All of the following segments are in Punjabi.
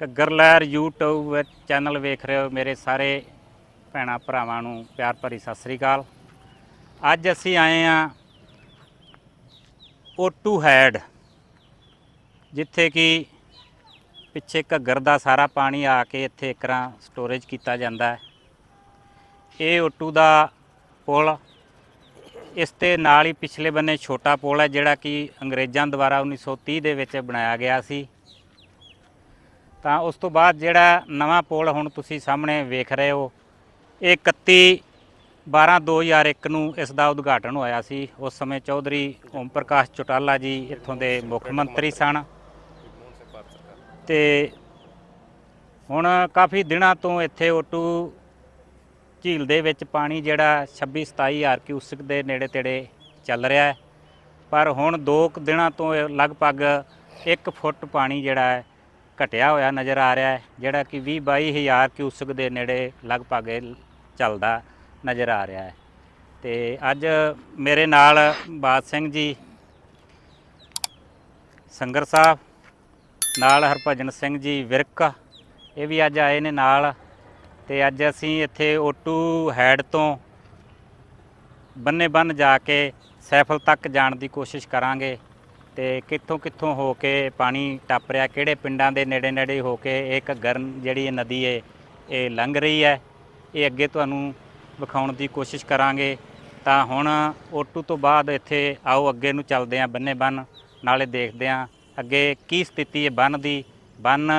ਘੱਗਰ ਲਹਿਰ YouTube ਵਿੱਚ ਚੈਨਲ ਵੇਖ ਰਹੇ ਹੋ ਮੇਰੇ ਸਾਰੇ ਭੈਣਾਂ ਭਰਾਵਾਂ ਨੂੰ ਪਿਆਰ ਭਰੀ ਸਤਿ ਸ੍ਰੀ ਅਕਾਲ। ਅੱਜ ਅਸੀਂ ਆਏ ਆ ਓਟੂ ਹੈਡ, ਜਿੱਥੇ ਕਿ ਪਿੱਛੇ ਘੱਗਰ ਦਾ ਸਾਰਾ ਪਾਣੀ ਆ ਕੇ ਇੱਥੇ ਇਕਰਾਂ ਸਟੋਰੇਜ ਕੀਤਾ ਜਾਂਦਾ ਹੈ। ਇਹ ਓਟੂ ਦਾ ਪੁਲ, ਇਸ ਤੇ ਨਾਲ ਹੀ ਪਿਛਲੇ ਬੰਨੇ ਛੋਟਾ ਪੁਲ ਹੈ, ਜਿਹੜਾ ਕਿ ਅੰਗਰੇਜ਼ਾਂ ਦੁਆਰਾ 1930 ਦੇ ਵਿੱਚ ਬਣਾਇਆ ਗਿਆ ਸੀ। ਤਾਂ ਉਸ ਤੋਂ ਬਾਅਦ ਜਿਹੜਾ ਨਵਾਂ ਪੁਲ ਹੁਣ ਤੁਸੀਂ ਸਾਹਮਣੇ ਵੇਖ ਰਹੇ ਹੋ, ਇਹ 31 12 2001 ਨੂੰ ਇਸ ਦਾ ਉਦਘਾਟਨ ਹੋਇਆ ਸੀ। ਉਸ ਸਮੇਂ ਚੌਧਰੀ ਓਮ ਪ੍ਰਕਾਸ਼ ਚੌਟਾਲਾ ਜੀ ਇੱਥੋਂ ਦੇ ਮੁੱਖ ਮੰਤਰੀ ਸਨ। ਤੇ ਹੁਣ ਕਾਫੀ ਦਿਨਾਂ ਤੋਂ ਇੱਥੇ ਓਟੂ ਝੀਲ ਦੇ ਵਿੱਚ ਪਾਣੀ ਜਿਹੜਾ 26 27 ਹਜ਼ਾਰ ਕਿਊਸਕ ਦੇ ਨੇੜੇ ਤੇੜੇ ਚੱਲ ਰਿਹਾ ਹੈ। ਪਰ ਹੁਣ 2 ਦਿਨਾਂ ਤੋਂ ਲਗਭਗ 1 ਫੁੱਟ ਪਾਣੀ ਜਿਹੜਾ ਹੈ ਘਟਿਆ ਹੋਇਆ ਨਜ਼ਰ ਆ ਰਿਹਾ ਹੈ, ਜਿਹੜਾ ਕਿ 20 22 ਹਜ਼ਾਰ ਕਿਊਸਕ ਦੇ ਨੇੜੇ ਲਗਭਗ ਇਹ ਚੱਲਦਾ ਨਜ਼ਰ ਆ ਰਿਹਾ ਹੈ। ਤੇ ਅੱਜ ਮੇਰੇ ਨਾਲ ਬਾਦ ਸਿੰਘ ਜੀ, ਸੰਗਰ ਸਾਹਿਬ, ਨਾਲ ਹਰਭਜਨ ਸਿੰਘ ਜੀ ਵਿਰਕ, ਇਹ ਵੀ ਅੱਜ ਆਏ ਨੇ ਨਾਲ। ਤੇ ਅੱਜ ਅਸੀਂ ਇੱਥੇ ਓਟੂ ਹੈਡ ਤੋਂ ਬੰਨੇ ਬੰਨ ਜਾ ਕੇ ਸੈਫਲ ਤੱਕ ਜਾਣ ਦੀ ਕੋਸ਼ਿਸ਼ ਕਰਾਂਗੇ। ਤੇ ਕਿੱਥੋਂ ਕਿੱਥੋਂ ਹੋ ਕੇ ਪਾਣੀ ਟੱਪ ਰਿਹਾ, ਕਿਹੜੇ ਪਿੰਡਾਂ ਦੇ ਨੇੜੇ ਨੇੜੇ ਹੋ ਕੇ ਇਹ ਘੱਗਰ ਜਿਹੜੀ ਇਹ ਨਦੀ ਹੈ ਇਹ ਲੰਘ ਰਹੀ ਹੈ, ਇਹ ਅੱਗੇ ਤੁਹਾਨੂੰ ਵਿਖਾਉਣ ਦੀ ਕੋਸ਼ਿਸ਼ ਕਰਾਂਗੇ। ਤਾਂ ਹੁਣ ਓਟੂ ਤੋਂ ਬਾਅਦ ਇੱਥੇ ਆਓ, ਅੱਗੇ ਨੂੰ ਚੱਲਦੇ ਆਂ ਬੰਨੇ ਬੰਨ, ਨਾਲੇ ਦੇਖਦੇ ਆਂ ਅੱਗੇ ਕੀ ਸਥਿਤੀ ਹੈ ਬੰਨ ਦੀ। ਬੰਨ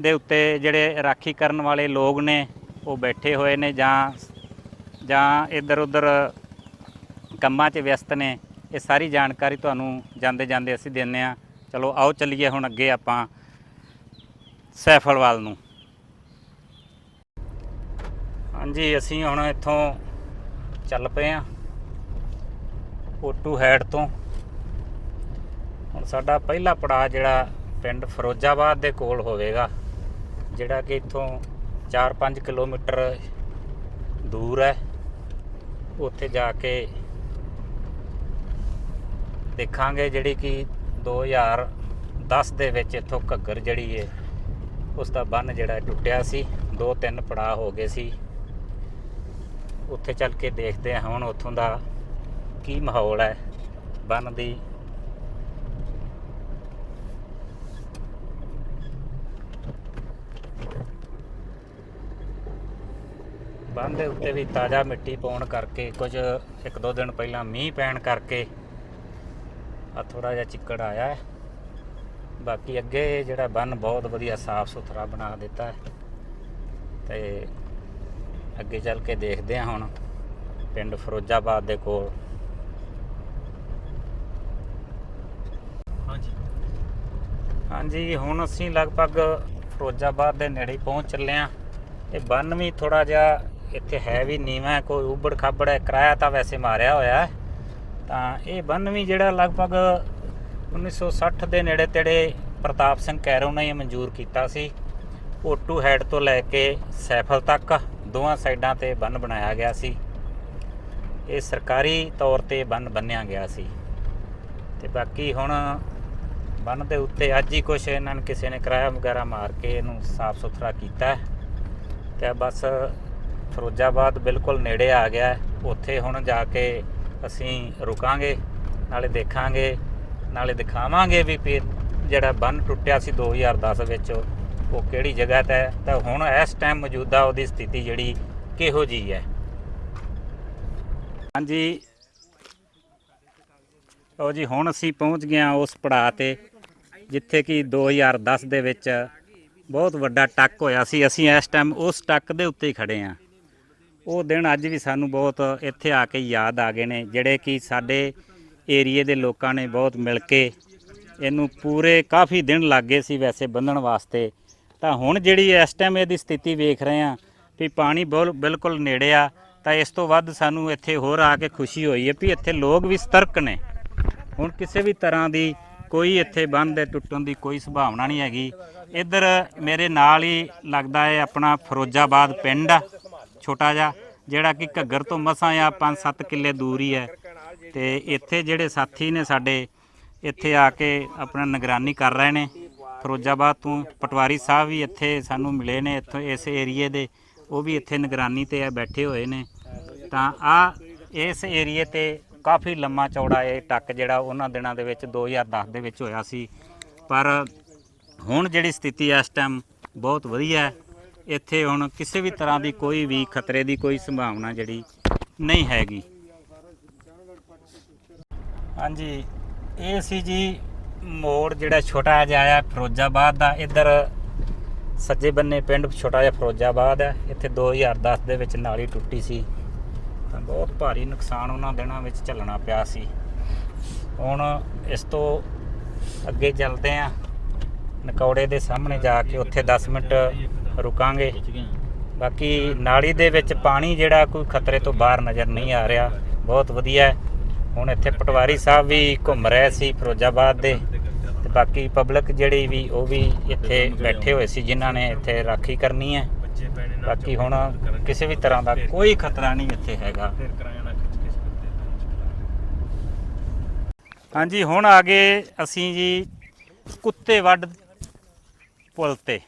ਦੇ ਉੱਤੇ ਜਿਹੜੇ ਰਾਖੀ ਕਰਨ ਵਾਲੇ ਲੋਕ ਨੇ, ਉਹ ਬੈਠੇ ਹੋਏ ਨੇ ਜਾਂ ਜਾਂ ਇੱਧਰ ਉੱਧਰ ਕੰਮਾਂ 'ਚ ਵਿਅਸਤ ਨੇ। ਇਹ ਸਾਰੀ ਜਾਣਕਾਰੀ ਤੁਹਾਨੂੰ ਜਾਂਦੇ ਜਾਂਦੇ ਅਸੀਂ ਦਿੰਨੇ ਆ। ਚਲੋ, ਆਓ ਚੱਲੀਏ ਹੁਣ ਅੱਗੇ ਆਪਾਂ ਸੈਫਲਵਾਲ ਨੂੰ। ਹਾਂਜੀ, ਅਸੀਂ ਹੁਣ ਇੱਥੋਂ ਚੱਲ ਪਏ ਆ ਓਟੂ ਹੈਡ ਤੋਂ। ਹੁਣ ਸਾਡਾ ਪਹਿਲਾ ਪੜਾਅ ਜਿਹੜਾ ਪਿੰਡ ਫਿਰੋਜ਼ਾਬਾਦ ਦੇ ਕੋਲ ਹੋਵੇਗਾ, ਜਿਹੜਾ ਕਿ ਇੱਥੋਂ 4-5 ਕਿਲੋਮੀਟਰ ਦੂਰ ਹੈ। ਉੱਥੇ ਜਾ ਕੇ ਦੇਖਾਂਗੇ ਜਿਹੜੀ ਕਿ 2010 ਦੇ ਵਿੱਚ ਇੱਥੋਂ ਘੱਗਰ ਜਿਹੜੀ ਹੈ ਉਸ ਦਾ ਬੰਨ ਜਿਹੜਾ ਟੁੱਟਿਆ ਸੀ, ਦੋ ਤਿੰਨ ਪੜਾਅ ਹੋ ਗਏ ਸੀ। ਉੱਥੇ ਚੱਲ ਕੇ ਦੇਖਦੇ ਹਾਂ ਹੁਣ ਉੱਥੋਂ ਦਾ ਕੀ ਮਾਹੌਲ ਹੈ ਬੰਨ ਦੀ। ਬੰਨ ਦੇ ਉੱਤੇ ਵੀ ਤਾਜ਼ਾ ਮਿੱਟੀ ਪਾਉਣ ਕਰਕੇ ਕੁਝ ਇੱਕ ਦੋ ਦਿਨ ਪਹਿਲਾਂ ਮੀਂਹ ਪੈਣ ਕਰਕੇ ਆ ਥੋੜਾ ਜਿਹਾ ਚਿੱਕੜ ਆਇਆ ਹੈ। ਬਾਕੀ ਅੱਗੇ ਜਿਹੜਾ ਬੰਨ ਬਹੁਤ ਵਧੀਆ ਸਾਫ਼ ਸੁਥਰਾ ਬਣਾ ਦਿੱਤਾ ਹੈ। ਤੇ ਅੱਗੇ ਚੱਲ ਕੇ ਦੇਖਦੇ ਹਾਂ ਹੁਣ ਪਿੰਡ ਫਿਰੋਜ਼ਾਬਾਦ ਦੇ ਕੋਲ। ਹਾਂਜੀ। ਹਾਂਜੀ ਹੁਣ ਅਸੀਂ ਲਗਭਗ ਫਿਰੋਜ਼ਾਬਾਦ ਦੇ ਨੇੜੇ ਪਹੁੰਚ ਚੱਲੇ ਆ ਇਹ ਬੰਨ ਵੀ ਥੋੜਾ ਜਿਹਾ ਇੱਥੇ ਹੈ ਵੀ ਨੀਵਾਂ ਕੋਈ ਉਬੜ ਖਾਬੜ ਹੈ ਕਿਰਾਇਆ ਤਾਂ ਵੈਸੇ ਮਾਰਿਆ ਹੋਇਆ ਹੈ। ਤਾਂ ਇਹ ਬੰਨ ਵੀ ਜਿਹੜਾ ਲਗਭਗ 1960 ਦੇ ਨੇੜੇ ਤੇੜੇ ਪ੍ਰਤਾਪ ਸਿੰਘ ਕੈਰੋਂ ਨੇ ਮਨਜ਼ੂਰ ਕੀਤਾ ਸੀ। ਓਟੂ ਹੈਡ ਤੋਂ ਲੈ ਕੇ ਸੈਫਲ ਤੱਕ ਦੋਵਾਂ ਸਾਈਡਾਂ ਤੇ ਬੰਨ ਬਣਾਇਆ ਗਿਆ ਸੀ। ਇਹ ਸਰਕਾਰੀ ਤੌਰ ਤੇ ਬੰਨ ਬੰਨਿਆ ਗਿਆ ਸੀ। ਤੇ ਬਾਕੀ ਹੁਣ ਬੰਨ ਦੇ ਉੱਤੇ ਅੱਜ ਹੀ ਕੁਛ ਇਹਨਾਂ ਨੇ ਕਿਸੇ ਨੇ ਕਿਰਾਇਆ ਵਗੈਰਾ ਮਾਰ ਕੇ ਇਹਨੂੰ ਸਾਫ਼ ਸੁਥਰਾ ਕੀਤਾ ਹੈ। ਤੇ ਬਸ ਫਿਰੋਜ਼ਾਬਾਦ ਬਿਲਕੁਲ ਨੇੜੇ ਆ ਗਿਆ ਉੱਥੇ ਹੁਣ ਜਾ ਕੇ ਅਸੀਂ ਰੁਕਾਂਗੇ, ਨਾਲੇ ਦੇਖਾਂਗੇ, ਨਾਲੇ ਦਿਖਾਵਾਂਗੇ ਵੀ ਫਿਰ ਜਿਹੜਾ ਬੰਨ ਟੁੱਟਿਆ ਸੀ 2010 ਵਿੱਚ, ਉਹ ਕਿਹੜੀ ਜਗ੍ਹਾ ਤੇ ਹੈ? ਤਾਂ ਹੁਣ ਇਸ ਟਾਈਮ ਮੌਜੂਦਾ ਉਹਦੀ ਸਥਿਤੀ ਜਿਹੜੀ ਕਿਹੋ ਜੀ ਹੈ? ਹਾਂਜੀ। ਲਓ ਜੀ, ਹੁਣ ਅਸੀਂ ਪਹੁੰਚ ਗਏ ਹਾਂ ਉਸ ਪੜਾਅ ਤੇ, ਜਿੱਥੇ ਕਿ 2010 ਦੇ ਵਿੱਚ ਬਹੁਤ ਵੱਡਾ ਟੱਕ ਹੋਇਆ ਸੀ। ਅਸੀਂ ਇਸ ਟਾਈਮ ਉਸ ਟੱਕ ਦੇ ਉੱਤੇ ਹੀ ਖੜੇ ਹਾਂ। ਉਹ ਦਿਨ ਅੱਜ ਵੀ ਸਾਨੂੰ ਬਹੁਤ ਇੱਥੇ ਆ ਕੇ ਯਾਦ ਆ ਗਏ ਨੇ, ਜਿਹੜੇ ਕਿ ਸਾਡੇ ਏਰੀਏ ਦੇ ਲੋਕਾਂ ਨੇ ਬਹੁਤ ਮਿਲ ਕੇ ਇਹਨੂੰ ਪੂਰੇ ਕਾਫੀ ਦਿਨ ਲੱਗ ਗਏ ਸੀ ਵੈਸੇ ਬੰਨਣ ਵਾਸਤੇ। ਤਾਂ ਹੁਣ ਜਿਹੜੀ ਇਸ ਟਾਈਮ ਇਹਦੀ ਸਥਿਤੀ ਵੇਖ ਰਹੇ ਹਾਂ ਵੀ ਪਾਣੀ ਬਹੁਤ ਬਿਲਕੁਲ ਨੇੜੇ ਆ, ਤਾਂ ਇਸ ਤੋਂ ਵੱਧ ਸਾਨੂੰ ਇੱਥੇ ਹੋਰ ਆ ਕੇ ਖੁਸ਼ੀ ਹੋਈ ਹੈ ਵੀ ਇੱਥੇ ਲੋਕ ਵੀ ਸਤਰਕ ਨੇ। ਹੁਣ ਕਿਸੇ ਵੀ ਤਰ੍ਹਾਂ ਦੀ ਕੋਈ ਇੱਥੇ ਬੰਨ ਦੇ ਟੁੱਟਣ ਦੀ ਕੋਈ ਸੰਭਾਵਨਾ ਨਹੀਂ ਹੈਗੀ। ਇੱਧਰ ਮੇਰੇ ਨਾਲ ਹੀ ਲੱਗਦਾ ਹੈ ਆਪਣਾ ਫਿਰੋਜ਼ਾਬਾਦ ਪਿੰਡ ਆ। ਛੋਟਾ ਜਿਹਾ, ਜਿਹੜਾ ਕਿ ਘੱਗਰ ਤੋਂ ਮਸਾਂ ਆ 5-7 ਕਿੱਲੇ ਦੂਰ ਹੀ ਹੈ। ਤੇ ਇੱਥੇ ਜਿਹੜੇ ਸਾਥੀ ਨੇ ਸਾਡੇ, ਇੱਥੇ ਆ ਕੇ ਆਪਣਾ ਨਿਗਰਾਨੀ ਕਰ ਰਹੇ ਨੇ। ਫਿਰੋਜ਼ਾਬਾਦ ਤੋਂ ਪਟਵਾਰੀ ਸਾਹਿਬ ਵੀ ਇੱਥੇ ਸਾਨੂੰ ਮਿਲੇ ਨੇ, ਇੱਥੋਂ ਇਸ ਏਰੀਏ ਦੇ। ਉਹ ਵੀ ਇੱਥੇ ਨਿਗਰਾਨੀ ਤੇ ਆ, ਬੈਠੇ ਹੋਏ ਨੇ। ਤਾਂ ਆ, ਇਸ ਏਰੀਏ ਤੇ ਕਾਫੀ ਲੰਮਾ ਚੌੜਾ ਇਹ ਟੱਕ ਜਿਹੜਾ ਉਹਨਾਂ ਦਿਨਾਂ ਦੇ ਵਿੱਚ 2010 ਦੇ ਵਿੱਚ ਹੋਇਆ ਸੀ। ਪਰ ਹੁਣ ਜਿਹੜੀ ਸਥਿਤੀ ਇਸ ਟਾਈਮ ਬਹੁਤ ਵਧੀਆ ਹੈ। ਇੱਥੇ ਹੁਣ ਕਿਸੇ ਵੀ ਤਰ੍ਹਾਂ ਦੀ ਕੋਈ ਵੀ ਖਤਰੇ ਦੀ ਕੋਈ ਸੰਭਾਵਨਾ ਜਿਹੜੀ ਨਹੀਂ ਹੈਗੀ। ਹਾਂਜੀ, ਇਹ ਸੀ ਜੀ ਮੋੜ ਜਿਹੜਾ ਛੋਟਾ ਜਿਹਾ ਆ ਫਿਰੋਜ਼ਾਬਾਦ ਦਾ। ਇੱਧਰ ਸੱਜੇ ਬੰਨੇ ਪਿੰਡ ਛੋਟਾ ਜਿਹਾ ਫਿਰੋਜ਼ਾਬਾਦ ਹੈ। ਇੱਥੇ 2010 ਦੇ ਵਿੱਚ ਨਾਲੀ ਟੁੱਟੀ ਸੀ। ਤਾਂ ਬਹੁਤ ਭਾਰੀ ਨੁਕਸਾਨ ਉਹਨਾਂ ਦਿਨਾਂ ਵਿੱਚ ਝੱਲਣਾ ਪਿਆ ਸੀ। ਹੁਣ ਇਸ ਤੋਂ ਅੱਗੇ ਚੱਲਦੇ ਆਂ ਨਕੌੜੇ ਦੇ ਸਾਹਮਣੇ ਜਾ ਕੇ ਉੱਥੇ 10 ਮਿੰਟ ਰੁਕਾਂਗੇ। ਬਾਕੀ ਨਾਲੀ ਦੇ ਵਿੱਚ ਪਾਣੀ ਜਿਹੜਾ ਕੋਈ ਖਤਰੇ ਤੋਂ ਬਾਹਰ ਨਜ਼ਰ ਨਹੀਂ ਆ ਰਿਹਾ। ਬਹੁਤ ਵਧੀਆ ਹੈ। ਹੁਣ ਇੱਥੇ ਪਟਵਾਰੀ ਸਾਹਿਬ ਵੀ ਘੁੰਮ ਰਹੇ ਸੀ ਫਿਰੋਜ਼ਾਬਾਦ ਦੇ। ਤੇ ਬਾਕੀ ਪਬਲਿਕ ਜਿਹੜੀ ਵੀ ਉਹ ਵੀ ਇੱਥੇ ਬੈਠੇ ਹੋਏ ਸੀ ਜਿਨ੍ਹਾਂ ਨੇ ਇੱਥੇ ਰਾਖੀ ਕਰਨੀ ਹੈ। ਬਾਕੀ ਹੁਣ ਕਿਸੇ ਵੀ ਤਰ੍ਹਾਂ ਦਾ ਕੋਈ ਖਤਰਾ ਨਹੀਂ ਇੱਥੇ ਹੈਗਾ। ਹਾਂਜੀ ਹੁਣ ਆ ਗਏ ਅਸੀਂ ਜੀ ਕੁੱਤੇ ਵੱਡ ਪੁਲ ਤੇ।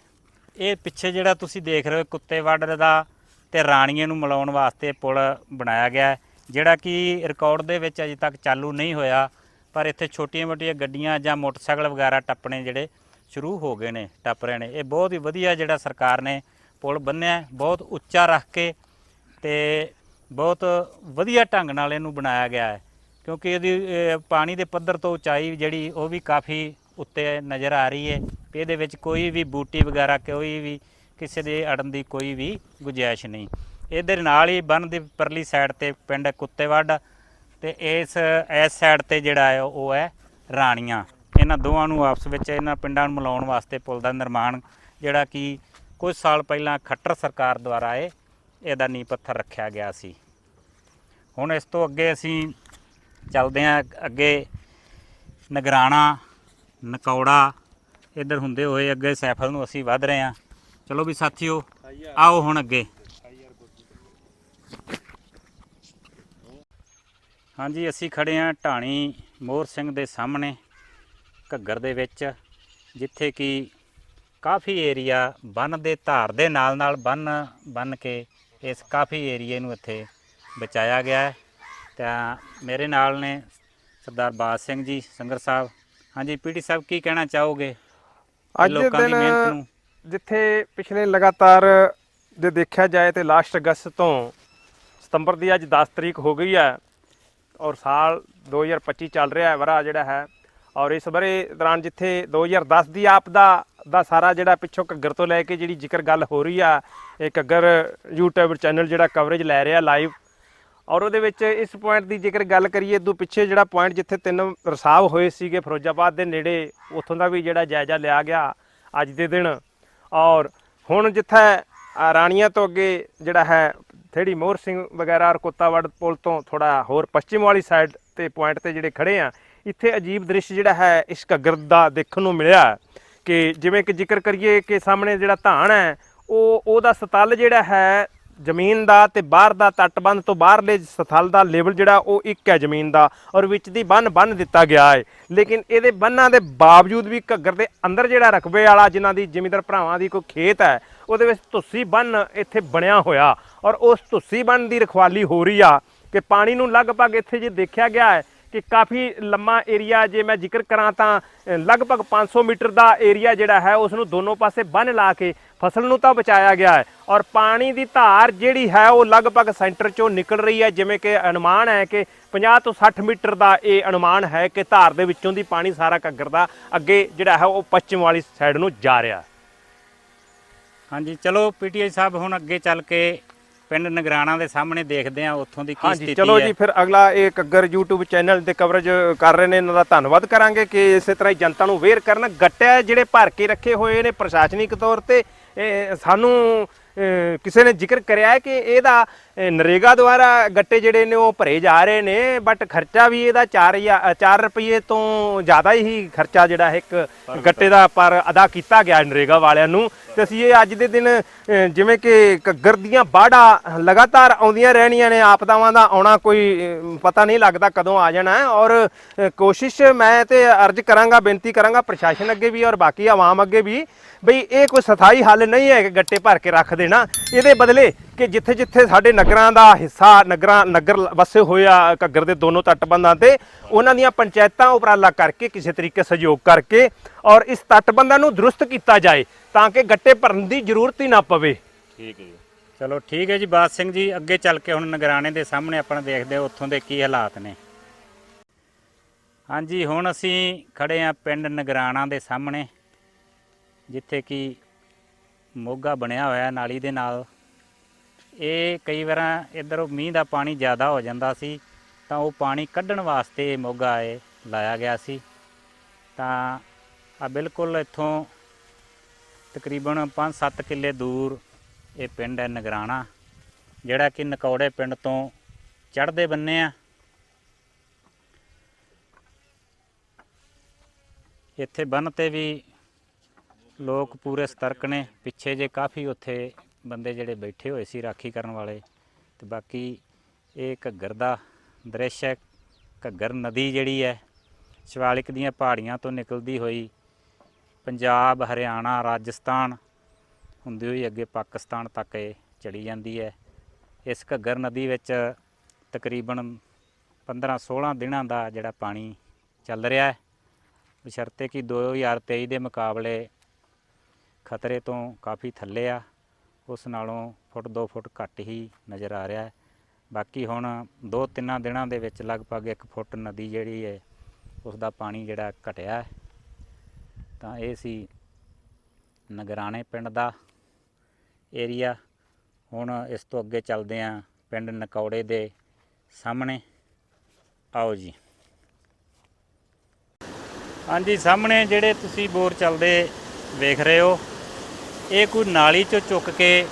ਇਹ ਪਿੱਛੇ ਜਿਹੜਾ ਤੁਸੀਂ ਦੇਖ ਰਹੇ ਹੋ ਕੁੱਤੇ ਵੱਡ ਦਾ ਤੇ ਰਾਣੀਆਂ ਨੂੰ ਮਿਲਾਉਣ ਵਾਸਤੇ ਪੁਲ ਬਣਾਇਆ ਗਿਆ ਹੈ, ਜਿਹੜਾ ਕਿ ਰਿਕਾਰਡ ਦੇ ਵਿੱਚ ਅਜੇ ਤੱਕ ਚਾਲੂ ਨਹੀਂ ਹੋਇਆ, ਪਰ ਇੱਥੇ ਛੋਟੀਆਂ-ਮੋਟੀਆਂ ਗੱਡੀਆਂ ਜਾਂ ਮੋਟਰਸਾਈਕਲ ਵਗੈਰਾ ਟੱਪਣੇ ਜਿਹੜੇ ਸ਼ੁਰੂ ਹੋ ਗਏ ਨੇ, ਟੱਪ ਰਹੇ ਨੇ। ਇਹ ਬਹੁਤ ਹੀ ਵਧੀਆ ਜਿਹੜਾ ਸਰਕਾਰ ਨੇ ਪੁਲ ਬੰਨਿਆ ਬਹੁਤ ਉੱਚਾ ਰੱਖ ਕੇ ਤੇ ਬਹੁਤ ਵਧੀਆ ਢੰਗ ਨਾਲ ਇਹਨੂੰ ਬਣਾਇਆ ਗਿਆ ਹੈ, ਕਿਉਂਕਿ ਇਹਦੀ ਪਾਣੀ ਦੇ ਪੱਧਰ ਤੋਂ ਉਚਾਈ ਜਿਹੜੀ ਉਹ ਵੀ ਕਾਫੀ ਉੱਤੇ ਨਜ਼ਰ ਆ ਰਹੀ ਹੈ ਤੇ ਇਹਦੇ ਵਿੱਚ ਕੋਈ ਵੀ ਬੂਟੀ ਵਗੈਰਾ, ਕੋਈ ਵੀ ਕਿਸੇ ਦੇ ਅੜਨ ਦੀ ਕੋਈ ਵੀ ਗੁੰਜਾਇਸ਼ ਨਹੀਂ। ਇਹਦੇ ਨਾਲ ਹੀ ਬੰਨ ਦੀ ਪਰਲੀ ਸਾਈਡ ਤੇ ਪਿੰਡ ਕੁੱਤੇਵੱਡ ਤੇ ਇਸ ਇਸ ਸਾਈਡ ਤੇ ਜਿਹੜਾ ਹੈ ਉਹ ਹੈ ਰਾਣੀਆਂ। ਇਹਨਾਂ ਦੋਵਾਂ ਨੂੰ ਆਪਸ ਵਿੱਚ ਇਹਨਾਂ ਪਿੰਡਾਂ ਨੂੰ ਮਿਲਾਉਣ ਵਾਸਤੇ ਪੁਲ ਦਾ ਨਿਰਮਾਣ, ਜਿਹੜਾ ਕਿ ਕੁਝ ਸਾਲ ਪਹਿਲਾਂ ਖੱਟਰ ਸਰਕਾਰ ਦੁਆਰਾ ਇਹ, ਇਹਦਾ ਨੀਂਹ ਪੱਥਰ ਰੱਖਿਆ ਗਿਆ ਸੀ। ਹੁਣ ਇਸ ਤੋਂ ਅੱਗੇ ਅਸੀਂ ਚੱਲਦੇ ਹਾਂ ਅੱਗੇ ਨਗਰਾਣਾ ਨਕੌੜਾ, ਇੱਧਰ ਹੁੰਦੇ ਹੋਏ ਅੱਗੇ ਸੈਫਲ ਨੂੰ ਅਸੀਂ ਵੱਧ ਰਹੇ ਹਾਂ। ਚਲੋ ਵੀ ਸਾਥੀਓ, ਆਓ ਹੁਣ ਅੱਗੇ। ਹਾਂਜੀ, ਅਸੀਂ ਖੜੇ ਹਾਂ ਢਾਣੀ ਮੋਹਰ ਸਿੰਘ ਦੇ ਸਾਹਮਣੇ, ਘੱਗਰ ਦੇ ਵਿੱਚ, ਜਿੱਥੇ ਕਿ ਕਾਫੀ ਏਰੀਆ ਬੰਨ ਦੇ ਧਾਰ ਦੇ ਨਾਲ ਨਾਲ ਬੰਨ ਬੰਨ ਕੇ ਇਸ ਕਾਫੀ ਏਰੀਏ ਨੂੰ ਇੱਥੇ ਬਚਾਇਆ ਗਿਆ ਹੈ। ਤਾਂ ਮੇਰੇ ਨਾਲ ਨੇ ਸਰਦਾਰ ਬਾਜ ਸਿੰਘ ਜੀ, ਸੰਗਰ ਸਾਹਿਬ ਹਾਂਜੀ ਪੀਟੀ ਸਾਹਿਬ ਕੀ ਕਹਿਣਾ ਚਾਹੋਗੇ? ਅੱਜ ਦੇ ਲੋਕਾਂ ਦੀ ਦਿਨ ਨੂੰ। ਜਿੱਥੇ ਪਿਛਲੇ ਲਗਾਤਾਰ ਜੇ ਦੇਖਿਆ ਜਾਏ ਤੇ ਲਾਸਟ ਅਗਸਤ ਤੋਂ ਸਤੰਬਰ ਦੀ ਅੱਜ 10 ਤਰੀਕ ਹੋ ਗਈ ਹੈ ਔਰ ਸਾਲ 2025 ਚੱਲ ਰਿਹਾ ਹੈ ਵਰਾ ਜਿਹੜਾ ਹੈ। ਔਰ ਇਸ ਬਰੇ ਦੌਰਾਨ ਜਿੱਥੇ 2010 ਦੀ ਆਪਦਾ ਦਾ ਸਾਰਾ ਜਿਹੜਾ ਪਿੱਛੋਂ ਘੱਗਰ ਤੋਂ ਲੈ ਕੇ ਜਿਹੜੀ ਜ਼ਿਕਰ ਗੱਲ ਹੋ ਰਹੀ ਆ ਇਹ ਘੱਗਰ YouTube ਚੈਨਲ ਜਿਹੜਾ ਕਵਰੇਜ ਲੈ ਰਿਹਾ ਲਾਈਵ ਔਰ ਉਹਦੇ ਵਿੱਚ ਇਸ ਪੁਆਇੰਟ ਦੀ ਜੇਕਰ ਗੱਲ ਕਰੀਏ ਇਦੋਂ ਪਿੱਛੇ ਜਿਹੜਾ ਪੁਆਇੰਟ ਜਿੱਥੇ ਤਿੰਨ ਰਸਾਵ ਹੋਏ ਸੀਗੇ, ਫਿਰੋਜ਼ਾਬਾਦ ਦੇ ਨੇੜੇ, ਉੱਥੋਂ ਦਾ ਵੀ ਜਿਹੜਾ ਜਾਇਜ਼ਾ ਲਿਆ ਗਿਆ ਅੱਜ ਦੇ ਦਿਨ। ਔਰ ਹੁਣ ਜਿੱਥੇ ਰਾਣੀਆਂ ਤੋਂ ਅੱਗੇ ਜਿਹੜਾ ਹੈ, ਥੇੜੀ ਮੋਹਰ ਸਿੰਘ ਵਗੈਰਾ ਔਰ ਕੁੱਤਾਵੜ ਪੁਲ ਤੋਂ ਥੋੜਾ ਹੋਰ ਪੱਛਮ ਵਾਲੀ ਸਾਈਡ ਤੇ ਪੁਆਇੰਟ ਤੇ ਜਿਹੜੇ ਖੜੇ ਆ, ਇੱਥੇ ਅਜੀਬ ਦ੍ਰਿਸ਼ ਜਿਹੜਾ ਹੈ, ਇਸ ਘੱਗਰ ਦਾ ਦੇਖਣ ਨੂੰ ਮਿਲਿਆ ਕਿ ਜਿਵੇਂ ਕਿ ਜ਼ਿਕਰ ਕਰੀਏ ਕਿ ਸਾਹਮਣੇ ਜਿਹੜਾ ਧਾਨ ਹੈ, ਉਹ, ਉਹਦਾ ਸਤਲ ਜਿਹੜਾ ਹੈ ਜ਼ਮੀਨ ਦਾ ਤੇ ਬਾਹਰ ਦਾ ਤੱਟਬੰਧ ਤੋਂ ਬਾਹਰਲੇ ਸਥਲ ਦਾ ਲੈਵਲ ਜਿਹੜਾ ਉਹ ਇੱਕ ਹੈ ਜ਼ਮੀਨ ਦਾ ਔਰ ਵਿੱਚ ਦੀ ਬੰਨ ਬੰਨ ਦਿੱਤਾ ਗਿਆ ਹੈ। ਲੇਕਿਨ ਇਹਦੇ ਬੰਨਾਂ ਦੇ ਬਾਵਜੂਦ ਵੀ ਘੱਗਰ ਦੇ ਅੰਦਰ ਜਿਹੜਾ ਰਕਬੇ ਵਾਲਾ ਜਿਨ੍ਹਾਂ ਦੀ ਜ਼ਿਮੀਂਦਾਰ ਭਰਾਵਾਂ ਦੀ ਕੋਈ ਖੇਤ ਹੈ ਉਹਦੇ ਵਿੱਚ ਤੁਸੀਂ ਬੰਨ ਇੱਥੇ ਬਣਿਆ ਹੋਇਆ ਔਰ ਉਸ ਤੁਸੀਂ ਬੰਨ ਦੀ ਰਖਵਾਲੀ ਹੋ ਰਹੀ ਆ ਕਿ ਪਾਣੀ ਨੂੰ ਲਗਭਗ ਇੱਥੇ ਜੇ ਦੇਖਿਆ ਗਿਆ ਹੈ ਕਿ ਕਾਫੀ ਲੰਮਾ ਏਰੀਆ ਜੇ ਮੈਂ ਜ਼ਿਕਰ ਕਰਾਂ ਤਾਂ ਅ, ਲਗਭਗ 500 ਮੀਟਰ ਦਾ ਏਰੀਆ ਜਿਹੜਾ ਹੈ ਉਸ ਨੂੰ ਦੋਨੋਂ ਪਾਸੇ ਬੰਨ ਲਾ ਕੇ ਫਸਲ ਨੂੰ ਤਾਂ ਬਚਾਇਆ ਗਿਆ ਹੈ। ਔਰ ਪਾਣੀ ਦੀ ਧਾਰ ਜਿਹੜੀ ਹੈ ਉਹ ਲਗਭਗ ਸੈਂਟਰ ਚੋਂ ਨਿਕਲ ਰਹੀ ਹੈ। ਜਿਵੇਂ ਕਿ ਅਨੁਮਾਨ ਹੈ ਕਿ 50 ਤੋਂ 60 ਮੀਟਰ ਦਾ ਇਹ ਅਨੁਮਾਨ ਹੈ ਕਿ ਧਾਰ ਦੇ ਵਿੱਚੋਂ ਦੀ ਪਾਣੀ ਸਾਰਾ ਘੱਗਰ ਦਾ ਅੱਗੇ ਜਿਹੜਾ ਹੈ ਉਹ ਪੱਛਮ ਵਾਲੀ ਸਾਈਡ ਨੂੰ ਜਾ ਰਿਹਾ ਹਾਂਜੀ ਚਲੋ ਪੀਟੀਆਈ ਸਾਹਿਬ ਹੁਣ ਅੱਗੇ ਚੱਲ ਕੇ ਪਿੰਡ ਨਗਰਾਣਾ ਦੇ ਸਾਹਮਣੇ ਦੇਖਦੇ ਹਾਂ ਉੱਥੋਂ ਦੀ ਕੀ ਸਥਿਤੀ ਚਲੋ ਹੈ। ਜੀ ਫਿਰ ਅਗਲਾ ਇਹ ਘੱਗਰ YouTube ਚੈਨਲ ਤੇ ਕਵਰੇਜ ਕਰ ਰਹੇ ਨੇ। ਇਹਨਾਂ ਦਾ ਧੰਨਵਾਦ ਕਰਾਂਗੇ ਕਿ ਇਸੇ ਤਰ੍ਹਾਂ ਹੀ ਜਨਤਾ ਨੂੰ ਅਵੇਅਰ ਕਰਨ। ਗੱਟਿਆ ਜਿਹੜੇ ਭਰ ਕੇ ਰੱਖੇ ਹੋਏ ਨੇ ਪ੍ਰਸ਼ਾਸਨਿਕ ਤੌਰ ਤੇ ਇਹ ਸਾਨੂੰ ਕਿਸੇ ਨੇ ਜ਼ਿਕਰ ਕਰਿਆ ਹੈ ਕਿ ਇਹਦਾ ਨਰੇਗਾ ਦੁਆਰਾ ਗੱਟੇ ਜਿਹੜੇ ਨੇ ਉਹ ਭਰੇ ਜਾ ਰਹੇ ਨੇ ਬਟ ਖਰਚਾ ਵੀ ਇਹਦਾ 4 4 ਰੁਪਏ ਤੋਂ ਜ਼ਿਆਦਾ ਹੀ ਖਰਚਾ ਜਿਹੜਾ ਹੈ ਇੱਕ ਗੱਟੇ ਦਾ ਪਰ ਅਦਾ ਕੀਤਾ ਗਿਆ ਨਰੇਗਾ ਵਾਲਿਆਂ ਨੂੰ। ਤੇ ਅਸੀਂ ਇਹ ਅੱਜ ਦੇ ਦਿਨ ਜਿਵੇਂ ਕਿ ਘੱਗਰ ਦੀਆਂ ਬਾੜਾਂ ਲਗਾਤਾਰ ਆਉਂਦੀਆਂ ਰਹਿਣੀਆਂ ਨੇ ਆਪਦਾਵਾਂ ਦਾ ਆਉਣਾ ਕੋਈ ਪਤਾ ਨਹੀਂ ਲੱਗਦਾ ਕਦੋਂ ਆ ਜਾਣਾ ਔਰ ਕੋਸ਼ਿਸ਼ ਮੈਂ ਤੇ ਅਰਜ਼ ਕਰਾਂਗਾ ਬੇਨਤੀ ਕਰਾਂਗਾ ਪ੍ਰਸ਼ਾਸਨ ਅੱਗੇ ਵੀ ਔਰ ਬਾਕੀ ਆਵਾਮ ਅੱਗੇ ਵੀ ਬਈ ਇਹ ਕੋਈ ਸਥਾਈ ਹੱਲ ਨਹੀਂ ਹੈ ਕਿ ਗੱਟੇ ਭਰ ਕੇ ਰੱਖ ਦੇਣਾ। ਇਹਦੇ ਬਦਲੇ ਕਿ ਜਿੱਥੇ ਜਿੱਥੇ ਸਾਡੇ ਨਗਰਾਂ ਦਾ ਹਿੱਸਾ, ਨਗਰਾਂ, ਨਗਰ ਵਸੇ ਹੋਏ ਆ ਘੱਗਰ ਦੇ ਦੋਨੋਂ ਤੱਟਬੰਧਾਂ ਤੇ, ਉਹਨਾਂ ਦੀਆਂ ਪੰਚਾਇਤਾਂ ਉਪਰਾਲਾ ਕਰਕੇ, ਕਿਸੇ ਤਰੀਕੇ ਸਹਿਯੋਗ ਕਰਕੇ ਔਰ ਇਸ ਤੱਟਬੰਧਾਂ ਨੂੰ ਦਰੁਸਤ ਕੀਤਾ ਜਾਏ ਤਾਂ ਕਿ ਗੱਟੇ ਭਰਨ ਦੀ ਜ਼ਰੂਰਤ ਹੀ ਨਾ ਪਵੇ। ਠੀਕ ਹੈ ਜੀ। ਚਲੋ ਠੀਕ ਹੈ ਜੀ, ਬਾਦ ਸਿੰਘ ਜੀ, ਅੱਗੇ ਚੱਲ ਕੇ ਹੁਣ ਨਗਰਾਣੇ ਦੇ ਸਾਹਮਣੇ ਆਪਣਾ ਦੇਖਦੇ ਹਾਂ ਉੱਥੋਂ ਦੇ ਕੀ ਹਾਲਾਤ ਨੇ। ਹਾਂਜੀ, ਹੁਣ ਅਸੀਂ ਖੜੇ ਆ ਪਿੰਡ ਨਗਰਾਣਾ ਦੇ ਸਾਹਮਣੇ। ਜਿੱਥੇ ਕਿ ਮੋਗਾ ਬਣਿਆ ਹੋਇਆ ਨਾਲੀ ਦੇ ਨਾਲ, ਇਹ ਕਈ ਵਾਰਾਂ ਇੱਧਰ ਮੀਂਹ ਦਾ ਪਾਣੀ ਜ਼ਿਆਦਾ ਹੋ ਜਾਂਦਾ ਸੀ, ਤਾਂ ਉਹ ਪਾਣੀ ਕੱਢਣ ਵਾਸਤੇ ਇਹ ਮੋਗਾ ਇਹ ਲਾਇਆ ਗਿਆ ਸੀ। ਤਾਂ ਆ ਬਿਲਕੁਲ ਇੱਥੋਂ ਤਕਰੀਬਨ 5-7 ਕਿੱਲੇ ਦੂਰ ਇਹ ਪਿੰਡ ਹੈ ਨਗਰਾਣਾ, ਜਿਹੜਾ ਕਿ ਨਕੌੜੇ ਪਿੰਡ ਤੋਂ ਚੜ੍ਹਦੇ ਬੰਨੇ ਆ। ਇੱਥੇ ਬੰਨ ਤੇ ਵੀ ਲੋਕ ਪੂਰੇ ਸਤਰਕ ਨੇ। ਪਿੱਛੇ ਜੇ ਕਾਫੀ ਉੱਥੇ ਬੰਦੇ ਜਿਹੜੇ ਬੈਠੇ ਹੋਏ ਸੀ ਰਾਖੀ ਕਰਨ ਵਾਲੇ, ਤੇ ਬਾਕੀ ਇਹ ਘੱਗਰ ਦਾ ਦ੍ਰਿਸ਼ ਹੈ। ਘੱਗਰ ਨਦੀ ਜਿਹੜੀ ਹੈ, ਸ਼ਿਵਾਲਿਕ ਦੀਆਂ ਪਹਾੜੀਆਂ ਤੋਂ ਨਿਕਲਦੀ ਹੋਈ ਪੰਜਾਬ, ਹਰਿਆਣਾ, ਰਾਜਸਥਾਨ ਹੁੰਦੀ ਹੋਈ ਅੱਗੇ ਪਾਕਿਸਤਾਨ ਤੱਕ ਇਹ ਚਲੀ ਜਾਂਦੀ ਹੈ। ਇਸ ਘੱਗਰ ਨਦੀ ਵਿੱਚ ਤਕਰੀਬਨ 15-16 ਦਿਨਾਂ ਦਾ ਜਿਹੜਾ ਪਾਣੀ ਚੱਲ ਰਿਹਾ ਹੈ। ਬਸ਼ਰਤੇ ਕਿ 2023 ਦੇ ਮੁਕਾਬਲੇ ਖਤਰੇ ਤੋਂ ਕਾਫੀ ਥੱਲੇ ਆ। ਉਸ ਨਾਲੋਂ ਫੁੱਟ 2 ਫੁੱਟ ਘੱਟ ਹੀ ਨਜ਼ਰ ਆ ਰਿਹਾ ਹੈ। ਬਾਕੀ ਹੁਣ 2-3 ਦਿਨਾਂ ਦੇ ਵਿੱਚ ਲਗਭਗ 1 ਫੁੱਟ ਨਦੀ ਜਿਹੜੀ ਹੈ ਉਸ ਦਾ ਪਾਣੀ ਜਿਹੜਾ ਘਟਿਆ ਤਾਂ ਇਹ ਸੀ ਨਗਰਾਣੇ ਪਿੰਡ ਦਾ ਏਰੀਆ। ਹੁਣ ਇਸ ਤੋਂ ਅੱਗੇ ਚੱਲਦੇ ਆਂ ਪਿੰਡ ਨਕੌੜੇ ਦੇ ਸਾਹਮਣੇ। ਆਓ ਜੀ। ਹਾਂਜੀ, ਸਾਹਮਣੇ ਜਿਹੜੇ ਤੁਸੀਂ ਬੋਰ ਚੱਲਦੇ ਵੇਖ ਰਹੇ ਹੋ ਇਹ ਕੋਈ ਨਾਲੀ ਚੋਂ ਚੁੱਕ ਕੇ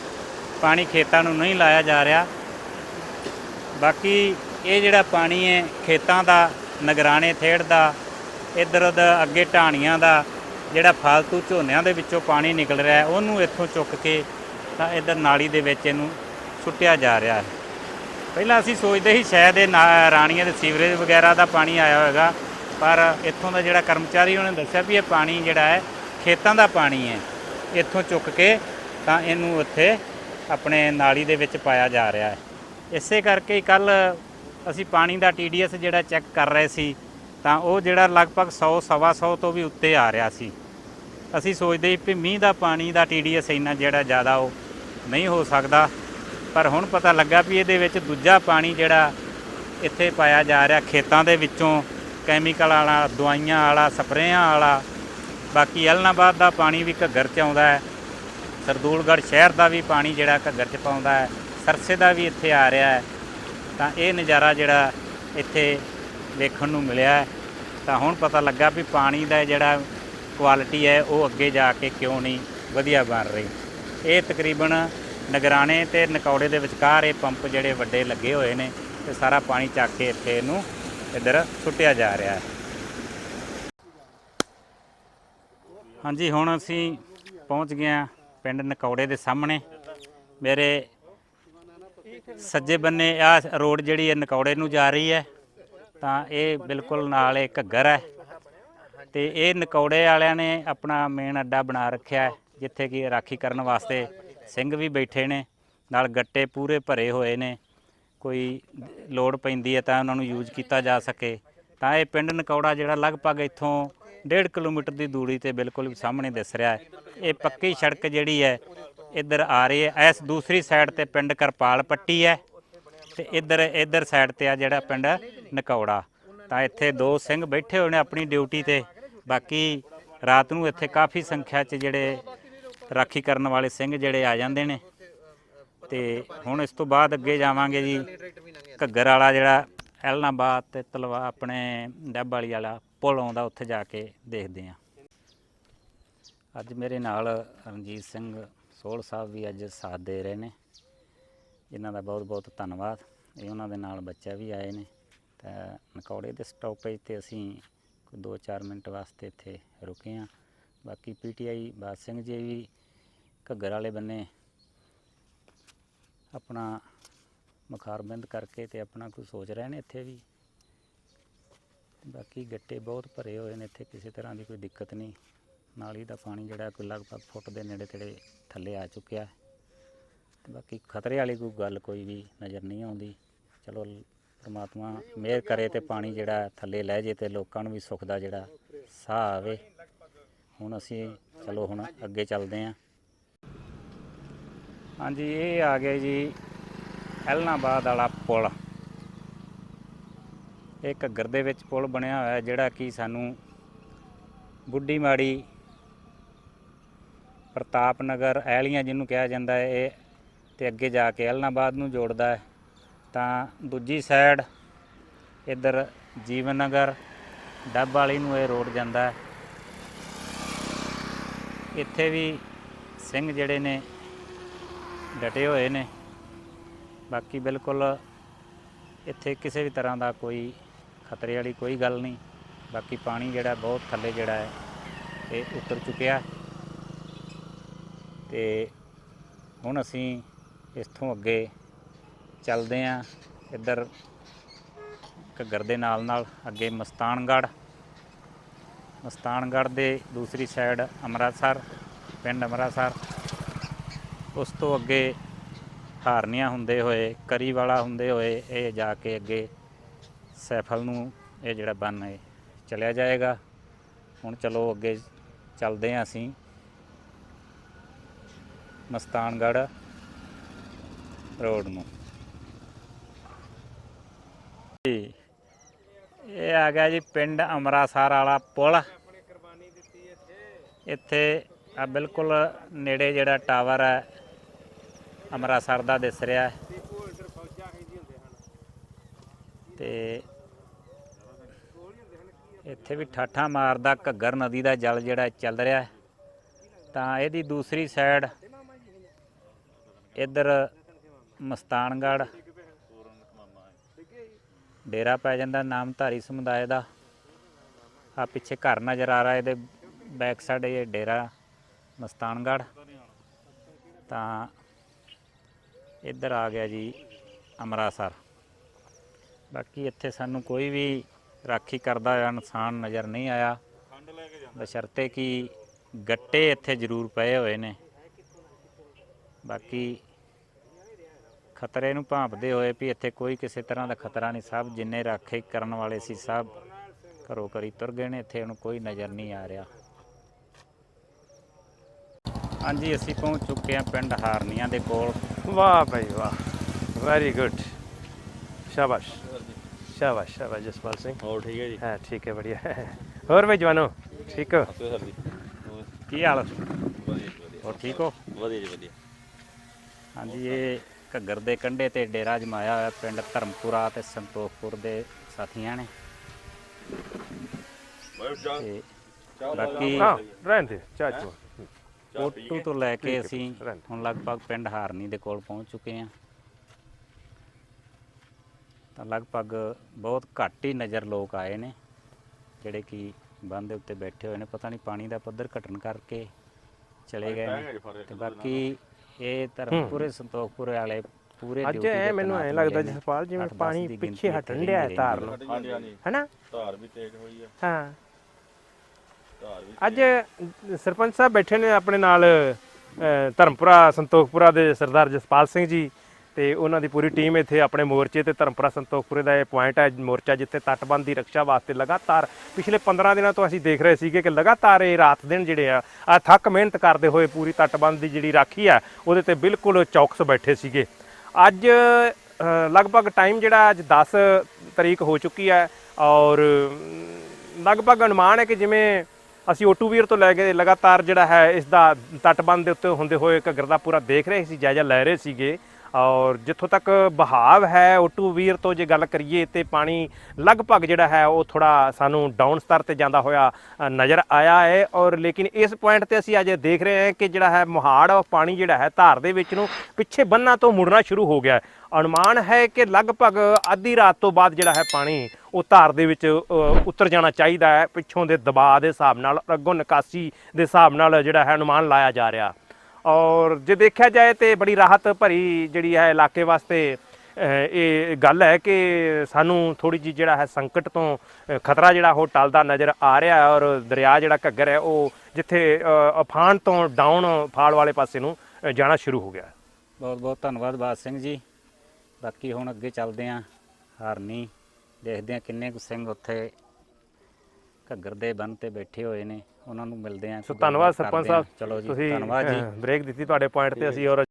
ਪਾਣੀ ਖੇਤਾਂ ਨੂੰ ਨਹੀਂ ਲਾਇਆ ਜਾ ਰਿਹਾ। ਬਾਕੀ ਇਹ ਜਿਹੜਾ ਪਾਣੀ ਹੈ, ਖੇਤਾਂ ਦਾ ਨਗਰਾਣੇ ਥੇੜ ਦਾ ਇੱਧਰ ਉੱਧਰ ਅੱਗੇ ਢਾਣੀਆਂ ਦਾ, ਜਿਹੜਾ ਫਾਲਤੂ ਝੋਨਿਆਂ ਦੇ ਵਿੱਚੋਂ ਪਾਣੀ ਨਿਕਲ ਰਿਹਾ ਉਹਨੂੰ ਇੱਥੋਂ ਚੁੱਕ ਕੇ ਤਾਂ ਇੱਧਰ ਨਾਲੀ ਦੇ ਵਿੱਚ ਇਹਨੂੰ ਸੁੱਟਿਆ ਜਾ ਰਿਹਾ ਹੈ। ਪਹਿਲਾਂ ਅਸੀਂ ਸੋਚਦੇ ਸੀ ਸ਼ਾਇਦ ਇਹ ਨਾ- ਰਾਣੀਆਂ ਦੇ ਸੀਵਰੇਜ ਵਗੈਰਾ ਦਾ ਪਾਣੀ ਆਇਆ ਹੋਵੇਗਾ, ਪਰ ਇੱਥੋਂ ਦਾ ਜਿਹੜਾ ਕਰਮਚਾਰੀ ਉਹਨੇ ਦੱਸਿਆ ਵੀ ਇਹ ਪਾਣੀ ਜਿਹੜਾ ਹੈ, ਖੇਤਾਂ ਦਾ ਪਾਣੀ ਹੈ। ਇੱਥੋਂ ਚੁੱਕ ਕੇ ਤਾਂ ਇਹਨੂੰ ਉੱਥੇ ਆਪਣੇ ਨਾਲੀ ਦੇ ਵਿੱਚ ਪਾਇਆ ਜਾ ਰਿਹਾ ਹੈ। ਇਸੇ ਕਰਕੇ ਕੱਲ ਅਸੀਂ ਪਾਣੀ ਦਾ TDS ਜਿਹੜਾ ਚੈੱਕ ਕਰ ਰਹੇ ਸੀ, ਤਾਂ ਉਹ ਜਿਹੜਾ ਲਗਭਗ 100 ਸਵਾ 100 ਤੋਂ ਵੀ ਉੱਤੇ ਆ ਰਿਹਾ ਸੀ। ਅਸੀਂ ਸੋਚਦੇ ਸੀ ਵੀ ਮੀਂਹ ਦਾ ਪਾਣੀ ਦਾ TDS ਇੰਨਾ ਜਿਹੜਾ ਜ਼ਿਆਦਾ ਉਹ ਨਹੀਂ ਹੋ ਸਕਦਾ, ਪਰ ਹੁਣ ਪਤਾ ਲੱਗਾ ਵੀ ਇਹਦੇ ਵਿੱਚ ਦੂਜਾ ਪਾਣੀ ਜਿਹੜਾ ਇੱਥੇ ਪਾਇਆ ਜਾ ਰਿਹਾ ਖੇਤਾਂ ਦੇ ਵਿੱਚੋਂ ਕੈਮੀਕਲ ਵਾਲਾ, ਦਵਾਈਆਂ ਵਾਲਾ, ਸਪਰੇਆਂ ਵਾਲਾ ਬਾਕੀ ਐਲਨਾਬਾਦ ਦਾ ਪਾਣੀ ਵੀ ਘੱਗਰ 'ਚ ਆਉਂਦਾ ਹੈ। ਸਰਦੂਲਗੜ੍ਹ ਸ਼ਹਿਰ ਦਾ ਵੀ ਪਾਣੀ ਜਿਹੜਾ ਘੱਗਰ 'ਚ ਪਾਉਂਦਾ ਹੈ। ਸਰਸੇ ਦਾ ਵੀ ਇੱਥੇ ਆ ਰਿਹਾ ਹੈ। ਤਾਂ ਇਹ ਨਜ਼ਾਰਾ ਜਿਹੜਾ ਇੱਥੇ ਵੇਖਣ ਨੂੰ ਮਿਲਿਆ ਤਾਂ ਹੁਣ ਪਤਾ ਲੱਗਾ ਵੀ ਪਾਣੀ ਦਾ ਜਿਹੜਾ ਕੁਆਲਿਟੀ ਹੈ, ਉਹ ਅੱਗੇ ਜਾ ਕੇ ਕਿਉਂ ਨਹੀਂ ਵਧੀਆ ਬਣ ਰਹੀ। ਇਹ ਤਕਰੀਬਨ ਨਗਰਾਣੇ ਤੇ ਨਕੌੜੇ ਦੇ ਵਿਚਕਾਰ ਇਹ ਪੰਪ ਜਿਹੜੇ ਵੱਡੇ ਲੱਗੇ ਹੋਏ ਨੇ, ਤੇ ਸਾਰਾ ਪਾਣੀ ਚੱਕ ਕੇ ਇੱਥੇ ਇਹਨੂੰ ਇੱਧਰ ਸੁੱਟਿਆ ਜਾ ਰਿਹਾ ਹੈ। ਹਾਂਜੀ, ਹੁਣ ਅਸੀਂ ਪਹੁੰਚ ਗਏ ਹਾਂ ਪਿੰਡ ਨਕੌੜੇ ਦੇ ਸਾਹਮਣੇ। ਮੇਰੇ ਸੱਜੇ ਬੰਨੇ ਆ ਰੋਡ ਜਿਹੜੀ ਹੈ ਨਕੌੜੇ ਨੂੰ ਜਾ ਰਹੀ ਹੈ। ਤਾਂ ਇਹ ਬਿਲਕੁਲ ਨਾਲ ਇਹ ਘੱਗਰ ਹੈ। ਤੇ ਇਹ ਨਕੌੜੇ ਵਾਲਿਆਂ ਨੇ ਆਪਣਾ ਮੇਨ ਅੱਡਾ ਬਣਾ ਰੱਖਿਆ ਜਿੱਥੇ ਕਿ ਰਾਖੀ ਕਰਨ ਵਾਸਤੇ ਸਿੰਘ ਵੀ ਬੈਠੇ ਨੇ। ਨਾਲ ਗੱਟੇ ਪੂਰੇ ਭਰੇ ਹੋਏ ਨੇ। ਕੋਈ ਲੋੜ ਪੈਂਦੀ ਹੈ ਤਾਂ ਉਹਨਾਂ ਨੂੰ ਯੂਜ਼ ਕੀਤਾ ਜਾ ਸਕੇ। ਤਾਂ ਇਹ ਪਿੰਡ ਨਕੌੜਾ ਜਿਹੜਾ ਲਗਭਗ ਇੱਥੋਂ 1.5 ਕਿਲੋਮੀਟਰ ਦੀ ਦੂਰੀ ਤੇ ਬਿਲਕੁਲ ਸਾਹਮਣੇ ਦਿਸ ਰਿਹਾ ਹੈ। ਇਹ ਪੱਕੀ ਸੜਕ ਜਿਹੜੀ ਹੈ, ਇੱਧਰ ਆ ਰਹੀ ਹੈ। ਇਸ ਦੂਸਰੀ ਸਾਈਡ ਤੇ ਪਿੰਡ ਕਰਪਾਲ ਪੱਟੀ ਹੈ ਤੇ ਇੱਧਰ ਇੱਧਰ ਸਾਈਡ ਤੇ ਆ ਜਿਹੜਾ ਪਿੰਡ ਨਕੌੜਾ। ਤਾਂ ਇੱਥੇ ਦੋ ਸਿੰਘ ਬੈਠੇ ਹੋਏ ਨੇ ਆਪਣੀ ਡਿਊਟੀ ਤੇ। ਬਾਕੀ ਰਾਤ ਨੂੰ ਇੱਥੇ ਕਾਫੀ ਸੰਖਿਆ 'ਚ ਜਿਹੜੇ ਰਾਖੀ ਕਰਨ ਵਾਲੇ ਸਿੰਘ ਜਿਹੜੇ ਆ ਜਾਂਦੇ ਨੇ। ਤੇ ਹੁਣ ਇਸ ਤੋਂ ਬਾਅਦ ਅੱਗੇ ਜਾਵਾਂਗੇ ਜੀ। ਘੱਗਰ ਵਾਲਾ ਜਿਹੜਾ ਐਲਨਾਬਾਦ ਤੇ ਤਲਵਾ ਆਪਣੇ ਡੱਬ ਵਾਲੀ ਵਾਲਾ ਪੁਲ ਆਉਂਦਾ, ਉੱਥੇ ਜਾ ਕੇ ਦੇਖਦੇ ਹਾਂ। ਅੱਜ ਮੇਰੇ ਨਾਲ ਰਣਜੀਤ ਸਿੰਘ ਸੋਹਲ ਸਾਹਿਬ ਵੀ ਅੱਜ ਸਾਥ ਦੇ ਰਹੇ ਨੇ। ਇਹਨਾਂ ਦਾ ਬਹੁਤ ਬਹੁਤ ਧੰਨਵਾਦ। ਇਹ ਉਹਨਾਂ ਦੇ ਨਾਲ ਬੱਚਾ ਵੀ ਆਏ ਨੇ। ਤਾਂ ਨਕੌੜੇ ਦੇ ਸਟਾਪੇਜ ਤੇ ਅਸੀਂ ਕੋਈ 2-4 ਮਿੰਟ ਵਾਸਤੇ ਇੱਥੇ ਰੁਕੇ ਹਾਂ। ਬਾਕੀ ਪੀਟੀਆਈ ਬਾਦ ਸਿੰਘ ਜੀ ਵੀ ਘੱਗਰ ਵਾਲੇ ਬੰਨੇ ਆਪਣਾ ਮੁਖਾਰਬੰਦ ਕਰਕੇ ਤੇ ਆਪਣਾ ਕੋਈ ਸੋਚ ਰਹੇ ਨੇ ਇੱਥੇ ਵੀ? ਬਾਕੀ ਗੱਟੇ ਬਹੁਤ ਭਰੇ ਹੋਏ ਨੇ ਇੱਥੇ, ਕਿਸੇ ਤਰ੍ਹਾਂ ਦੀ ਕੋਈ ਦਿੱਕਤ ਨਹੀਂ। ਨਾਲੀ ਦਾ ਪਾਣੀ ਜਿਹੜਾ ਕੋਈ ਲਗਭਗ ਫੁੱਟ ਦੇ ਨੇੜੇ ਤੇੜੇ ਥੱਲੇ ਆ ਚੁੱਕਿਆ। ਹੈ ਤੇ ਬਾਕੀ ਖਤਰੇ ਵਾਲੀ ਕੋਈ ਗੱਲ ਕੋਈ ਵੀ ਨਜ਼ਰ ਨਹੀਂ ਆਉਂਦੀ। ਚਲੋ, ਪਰਮਾਤਮਾ ਮਿਹਰ ਕਰੇ ਤੇ ਪਾਣੀ ਜਿਹੜਾ ਥੱਲੇ ਲੈ ਜੇ ਤੇ ਲੋਕਾਂ ਨੂੰ ਵੀ ਸੁੱਖ ਦਾ ਜਿਹੜਾ ਸਾਹ ਆਵੇ। ਹੁਣ ਅਸੀਂ, ਚਲੋ ਹੁਣ ਅੱਗੇ ਚੱਲਦੇ ਹਾਂ। ਹਾਂਜੀ, ਇਹ ਆ ਗਿਆ ਜੀ, ਐਲਨਾਬਾਦ ਵਾਲਾ ਪੁਲ। ਇਹ ਘੱਗਰ ਦੇ ਵਿੱਚ ਪੁਲ ਬਣਿਆ ਹੋਇਆ ਜਿਹੜਾ ਕਿ ਸਾਨੂੰ ਬੁੱਢੀ ਮਾੜੀ ਪ੍ਰਤਾਪ ਨਗਰ ਐਲੀਆਂ ਜਿਹਨੂੰ ਕਿਹਾ ਜਾਂਦਾ ਹੈ, ਇਹ ਤੇ ਅੱਗੇ ਜਾ ਕੇ ਐਲਨਾਬਾਦ ਨੂੰ ਜੋੜਦਾ ਹੈ। ਤਾਂ ਦੂਜੀ ਸਾਈਡ ਇੱਧਰ ਜੀਵਨ ਨਗਰ, ਡੱਬ ਵਾਲੀ ਨੂੰ ਇਹ ਰੋਡ ਜਾਂਦਾ ਹੈ। ਇੱਥੇ ਵੀ ਸਿੰਘ ਜਿਹੜੇ ਨੇ ਡਟੇ ਹੋਏ ਨੇ। ਬਾਕੀ ਬਿਲਕੁਲ ਇੱਥੇ ਕਿਸੇ ਵੀ ਤਰ੍ਹਾਂ ਦਾ ਕੋਈ ਖਤਰੇ ਵਾਲੀ ਕੋਈ ਗੱਲ ਨਹੀਂ। ਬਾਕੀ ਪਾਣੀ ਜਿਹੜਾ ਬਹੁਤ ਥੱਲੇ ਜਿਹੜਾ ਹੈ, ਇਹ ਉਤਰ ਚੁੱਕਿਆ। ਤੇ ਹੁਣ ਅਸੀਂ ਇਸਥੋਂ ਅੱਗੇ ਚੱਲਦੇ ਆਂ ਇੱਧਰ ਘੱਗਰ ਦੇ ਨਾਲ ਨਾਲ ਅੱਗੇ ਮਸਤਾਨਗੜ੍ਹ। ਮਸਤਾਨਗੜ੍ਹ ਦੇ ਦੂਸਰੀ ਸਾਈਡ ਅੰਮ੍ਰਿਤਸਰ, ਪਿੰਡ ਅੰਮ੍ਰਿਤਸਰ। ਉਸ ਤੋਂ ਅੱਗੇ ਹਾਰਨੀਆਂ ਹੁੰਦੇ ਹੋਏ, ਕਰੀਵਾਲਾ ਹੁੰਦੇ ਹੋਏ ਇਹ ਜਾ ਕੇ ਅੱਗੇ ਸੈਫਲ ਨੂੰ ਇਹ ਜਿਹੜਾ ਬੰਨ ਹੈ ਚਲਿਆ ਜਾਏਗਾ। ਹੁਣ ਚਲੋ ਅੱਗੇ ਚੱਲਦੇ ਹਾਂ ਅਸੀਂ। ਮਸਤਾਨਗੜ੍ਹ ਰੋਡ ਨੂੰ। ਇਹ ਆ ਗਿਆ ਜੀ ਪਿੰਡ ਅਮਰਾਸਰ ਵਾਲਾ ਪੁਲ। ਇੱਥੇ ਆ ਬਿਲਕੁਲ ਨੇੜੇ ਜਿਹੜਾ ਟਾਵਰ ਹੈ ਅਮਰਾਸਰ ਦਾ ਦਿਸ ਰਿਹਾ। ਹੈ ਤੇ ਇੱਥੇ ਵੀ ਠਾਠਾ ਮਾਰਦਾ ਘੱਗਰ ਨਦੀ ਦਾ ਜਲ ਜਿਹੜਾ ਚੱਲ ਰਿਹਾ ਤਾਂ ਇਹਦੀ ਦੂਸਰੀ ਸਾਈਡ ਇੱਧਰ ਮਸਤਾਨਗੜ੍ਹ ਡੇਰਾ ਪੈ ਜਾਂਦਾ ਨਾਮਧਾਰੀ ਸਮੁਦਾਇ ਦਾ। ਆ ਪਿੱਛੇ ਘਰ ਨਜ਼ਰ ਆ ਰਿਹਾ, ਇਹਦੇ ਬੈਕ ਸਾਈਡ ਇਹ ਡੇਰਾ ਮਸਤਾਨਗੜ੍ਹ। ਤਾਂ ਇੱਧਰ ਆ ਗਿਆ ਜੀ ਅਮਰਾਸਰ ਬਾਕੀ ਇੱਥੇ ਸਾਨੂੰ ਕੋਈ ਵੀ ਰਾਖੀ ਕਰਦਾ ਹੋਇਆ ਇਨਸਾਨ ਨਜ਼ਰ ਨਹੀਂ ਆਇਆ। ਬਸ਼ਰਤੇ ਕਿ ਗੱਟੇ ਇੱਥੇ ਜ਼ਰੂਰ ਪਏ ਹੋਏ ਨੇ। ਬਾਕੀ ਖਤਰੇ ਨੂੰ ਭਾਂਪਦੇ ਹੋਏ ਵੀ ਇੱਥੇ ਕੋਈ ਕਿਸੇ ਤਰ੍ਹਾਂ ਦਾ ਖਤਰਾ ਨਹੀਂ। ਸਭ ਜਿੰਨੇ ਰਾਖੀ ਕਰਨ ਵਾਲੇ ਸੀ, ਸਭ ਘਰੋਂ ਘਰੀ ਤੁਰ ਗਏ ਨੇ। ਇੱਥੇ ਹੁਣ ਕੋਈ ਨਜ਼ਰ ਨਹੀਂ ਆ ਰਿਹਾ। ਹਾਂਜੀ, ਅਸੀਂ ਪਹੁੰਚ ਚੁੱਕੇ ਹਾਂ ਪਿੰਡ ਹਾਰਨੀਆਂ ਦੇ ਕੋਲ। ਵਾਹ ਭਾਈ ਵਾਹ। ਵੈਰੀ ਗੁੱਡ ਸ਼ਾਬਾਸ਼। ਸ਼ਾਬਾਸ਼ ਸ਼ਾਬਾਸ਼ ਜਸਪਾਲ ਸਿੰਘ। ਹੋਰ ਠੀਕ ਹੈ ਜੀ? ਹਾਂ ਠੀਕ ਹੈ ਬੜੀਆ ਹੋਰ ਭਾਈ ਜਵਾਨੋ ਠੀਕ ਹੋ? ਆਪੇ ਸਰ ਜੀ। ਕੀ ਹਾਲ? ਵਧੀਆ ਵਧੀਆ। ਹੋਰ ਠੀਕ ਹੋ? ਵਧੀਆ ਜੀ ਵਧੀਆ। ਹਾਂਜੀ ਇਹ ਘੱਗਰ ਦੇ ਕੰਢੇ ਤੇ ਡੇਰਾ ਜਮਾਇਆ ਹੋਇਆ ਪਿੰਡ ਧਰਮਪੁਰਾ ਤੇ ਸੰਤੋਖਪੁਰ ਦੇ ਸਾਥੀਆਂ ਨੇ। ਤੇ ਬਾਕੀ ਹਾਂ ਰਹਿਣ ਦੇ ਚਾਚੂ ਤੋਂ ਲੈ ਕੇ ਅਸੀਂ ਹੁਣ ਲਗਭਗ ਪਿੰਡ ਹਾਰਨੀ ਦੇ ਕੋਲ ਪਹੁੰਚ ਚੁੱਕੇ ਹਾਂ। ਤਾਂ ਲਗਭਗ ਬਹੁਤ ਘੱਟ ਹੀ ਨਜ਼ਰ ਲੋਕ ਆਏ ਨੇ ਜਿਹੜੇ ਕਿ ਬੰਦ ਦੇ ਉੱਤੇ ਬੈਠੇ ਹੋਏ ਨੇ। ਪਤਾ ਨਹੀਂ ਪਾਣੀ ਦਾ ਪੱਧਰ ਘਟਣ ਕਰਕੇ ਚਲੇ ਗਏ ਨੇ। ਤੇ ਬਾਕੀ ਇਹ ਧਰਮਪੁਰੇ ਸੰਤੋਖਪੁਰੇ ਵਾਲੇ ਪੂਰੇ ਅੱਜ ਐ ਮੈਨੂੰ ਐ ਲੱਗਦਾ। ਜਸਪਾਲ ਜਿਵੇਂ ਪਾਣੀ ਪਿੱਛੇ ਹਟਣ ਡਿਆ ਹੈ ਹੈ। ਨੂੰ। ਹੈਨਾ? ਧਾਰ ਵੀ ਤੇਜ਼ ਹੋਈ ਆ। ਹਾਂ। ਧਾਰ ਅੱਜ ਸਰਪੰਚ ਸਾਹਿਬ ਬੈਠੇ ਨੇ ਆਪਣੇ ਨਾਲ ਧਰਮਪੁਰਾ ਸੰਤੋਖਪੁਰਾ ਦੇ ਸਰਦਾਰ ਜਸਪਾਲ ਸਿੰਘ ਜੀ। ਤੇ ਉਹਨਾਂ ਦੀ ਪੂਰੀ ਟੀਮ ਇੱਥੇ ਆਪਣੇ ਮੋਰਚੇ ਤੇ ਧਰਮਪੁਰਾ ਸੰਤੋਖਪੁਰੇ ਦਾ ਇਹ ਪੁਆਇੰਟ ਹੈ, ਮੋਰਚਾ ਜਿੱਥੇ ਤਟਬੰਧ ਦੀ ਰੱਖਿਆ ਵਾਸਤੇ ਲਗਾਤਾਰ ਪਿਛਲੇ 15 ਦਿਨਾਂ ਤੋਂ ਅਸੀਂ ਦੇਖ ਰਹੇ ਸੀਗੇ ਕਿ ਲਗਾਤਾਰ ਇਹ ਰਾਤ ਦਿਨ ਜਿਹੜੇ ਆ ਆ ਥੱਕ ਮਿਹਨਤ ਕਰਦੇ ਹੋਏ ਪੂਰੀ ਤਟਬੰਧ ਦੀ ਜਿਹੜੀ ਰਾਖੀ ਆ ਉਹਦੇ ਤੇ ਬਿਲਕੁਲ ਚੌਕਸ ਬੈਠੇ ਸੀਗੇ। ਅੱਜ ਲਗਭਗ ਟਾਈਮ ਜਿਹੜਾ ਅੱਜ 10 ਤਰੀਕ ਹੋ ਚੁੱਕੀ ਹੈ ਔਰ ਲਗਭਗ ਅਨੁਮਾਨ ਹੈ ਕਿ ਜਿਵੇਂ ਅਸੀਂ ਓਟੂ ਵੀਰ ਤੋਂ ਲੈ ਕੇ ਲਗਾਤਾਰ ਜਿਹੜਾ ਹੈ, ਇਸ ਦਾ ਤਟਬੰਧ ਦੇ ਉੱਤੇ ਹੁੰਦੇ ਹੋਏ ਘੱਗਰ ਦਾ ਪੂਰਾ ਦੇਖ ਰਹੇ ਸੀ, ਜਾਇਜ਼ਾ ਲੈ ਰਹੇ ਸੀਗੇ। ਔਰ ਜਿੱਥੋਂ ਤੱਕ ਬਹਾਵ ਹੈ ਓਟੂ ਵੀਰ ਤੋਂ ਜੇ ਗੱਲ ਕਰੀਏ ਤੇ ਪਾਣੀ ਲਗਭਗ ਜਿਹੜਾ ਹੈ, ਉਹ ਥੋੜਾ ਸਾਨੂੰ ਡਾਊਨ ਸਤਰ ਤੇ ਜਾਂਦਾ ਹੋਇਆ ਨਜ਼ਰ ਆਇਆ ਹੈ। ਔਰ ਲੇਕਿਨ ਇਸ ਪੁਆਇੰਟ ਤੇ ਅਸੀਂ ਅੱਜ ਦੇਖ ਰਹੇ ਹਾਂ ਕਿ ਜਿਹੜਾ ਹੈ, ਮੁਹਾੜ ਉਹ ਪਾਣੀ ਜਿਹੜਾ ਹੈ, ਧਾਰ ਦੇ ਵਿੱਚ ਨੂੰ ਪਿੱਛੇ ਬੰਨਾਂ ਤੋਂ ਮੁੜਨਾ ਸ਼ੁਰੂ ਹੋ ਗਿਆ ਹੈ। ਅਨੁਮਾਨ ਹੈ ਕਿ ਲਗਭਗ ਅੱਧੀ ਰਾਤ ਤੋਂ ਬਾਅਦ ਜਿਹੜਾ ਹੈ, ਪਾਣੀ ਉਹ ਧਾਰ ਦੇ ਵਿੱਚ ਉਤਰ ਜਾਣਾ ਚਾਹੀਦਾ ਹੈ। ਪਿੱਛੋਂ ਦੇ ਦਬਾਅ ਦੇ ਹਿਸਾਬ ਨਾਲ, ਅੱਗੋਂ ਨਿਕਾਸੀ ਦੇ ਹਿਸਾਬ ਨਾਲ ਜਿਹੜਾ ਹੈ, ਅਨੁਮਾਨ ਲਾਇਆ ਜਾ ਰਿਹਾ। ਔਰ ਜੇ ਦੇਖਿਆ ਜਾਏ ਤੇ ਬੜੀ ਰਾਹਤ ਭਰੀ ਜਿਹੜੀ ਹੈ ਇਲਾਕੇ ਵਾਸਤੇ ਇਹ ਗੱਲ ਹੈ ਕਿ ਸਾਨੂੰ ਥੋੜੀ ਜਿਹੀ ਜਿਹੜਾ ਹੈ ਸੰਕਟ ਤੋਂ ਖਤਰਾ ਜਿਹੜਾ ਉਹ ਟਲਦਾ ਨਜ਼ਰ ਆ ਰਿਹਾ ਹੈ ਔਰ ਦਰਿਆ ਜਿਹੜਾ ਘੱਗਰ ਹੈ ਉਹ ਜਿੱਥੇ ਅਫਾਨ ਤੋਂ ਡਾਊਨ ਫਾਲ ਵਾਲੇ ਪਾਸੇ ਨੂੰ ਜਾਣਾ ਸ਼ੁਰੂ ਹੋ ਗਿਆ ਬਹੁਤ ਬਹੁਤ ਧੰਨਵਾਦ ਬਾਦ ਸਿੰਘ ਜੀ। ਬਾਕੀ ਹੁਣ ਅੱਗੇ ਚੱਲਦੇ ਆਂ ਹਾਰਨੀ ਦੇਖਦੇ ਆਂ ਕਿੰਨੇ ਕੁ ਸਿੰਘ ਉੱਥੇ ਘੱਗਰ ਦੇ ਬੰਨ ਤੇ ਬੈਠੇ ਹੋਏ ਨੇ। ਉਹਨਾਂ ਨੂੰ ਮਿਲਦੇ ਆਂ ਸੋ ਧੰਨਵਾਦ ਸਰਪੰਚ। ਸਾਹਿਬ। ਚਲੋ ਜੀ ਤੁਸੀਂ ਧੰਨਵਾਦ ਜੀ। ਬ੍ਰੇਕ ਦਿੱਤੀ ਤੁਹਾਡੇ ਪੁਆਇੰਟ ਤੇ ਅਸੀਂ ਔਰ